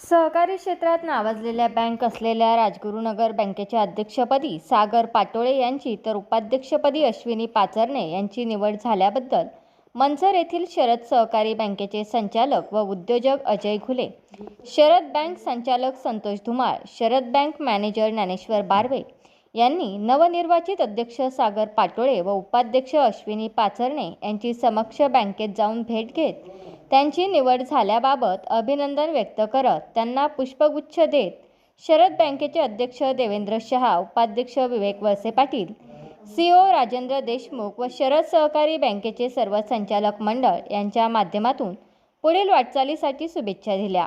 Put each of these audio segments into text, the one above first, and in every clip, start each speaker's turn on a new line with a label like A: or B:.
A: सहकारी क्षेत्रात नावाजलेल्या बँक असलेल्या राजगुरुनगर बँकेच्या अध्यक्षपदी सागर पाटोळे यांची तर उपाध्यक्षपदी अश्विनी पाचरणे यांची निवड झाल्याबद्दल मंचर येथील शरद सहकारी बँकेचे संचालक व उद्योजक अजय घुले शरद बँक संचालक संतोष धुमाळ शरद बँक मॅनेजर ज्ञानेश्वर बारवे यांनी नवनिर्वाचित अध्यक्ष सागर पाटोळे व उपाध्यक्ष अश्विनी पाचरणे यांची समक्ष बँकेत जाऊन भेट घेत त्यांची निवड झाल्याबाबत अभिनंदन व्यक्त करत त्यांना पुष्पगुच्छ देत शरद बँकेचे अध्यक्ष देवेंद्र शहा उपाध्यक्ष विवेक वळसे पाटील सीओ राजेंद्र देशमुख व शरद सहकारी बँकेचे सर्व संचालक मंडळ यांच्या माध्यमातून पुढील वाटचालीसाठी शुभेच्छा दिल्या.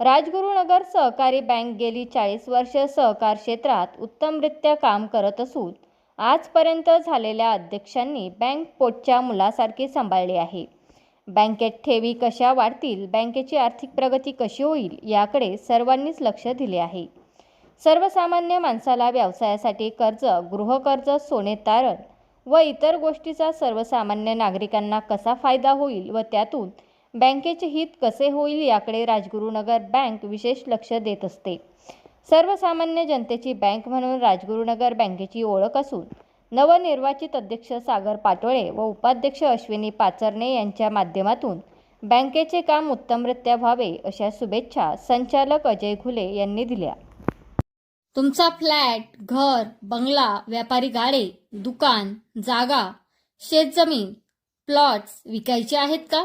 A: राजगुरुनगर सहकारी बँक गेली चाळीस वर्ष सहकार क्षेत्रात उत्तमरित्या काम करत असून आजपर्यंत झालेल्या अध्यक्षांनी बँक पोटच्या मुलासारखी सांभाळली आहे. बँकेत ठेवी कशा वाढतील बँकेची आर्थिक प्रगती कशी होईल याकडे सर्वांनीच लक्ष दिले आहे. सर्वसामान्य माणसाला व्यवसायासाठी कर्ज गृहकर्ज सोने तारण व इतर गोष्टीचा सर्वसामान्य नागरिकांना कसा फायदा होईल व त्यातून बँकेचे हित कसे होईल याकडे राजगुरुनगर बँक विशेष लक्ष देत असते. सर्वसामान्य जनतेची बँक म्हणून राजगुरुनगर बँकेची ओळख असून नवनिर्वाचित अध्यक्ष सागर पाटोळे व उपाध्यक्ष अश्विनी पाचरणे यांच्या माध्यमातून बँकेचे काम उत्तमरित्या व्हावे अशा शुभेच्छा संचालक अजय घुले यांनी दिल्या. तुमचा फ्लॅट घर बंगला व्यापारी गाडे दुकान जागा शेतजमीन प्लॉट्स विकायचे आहेत का?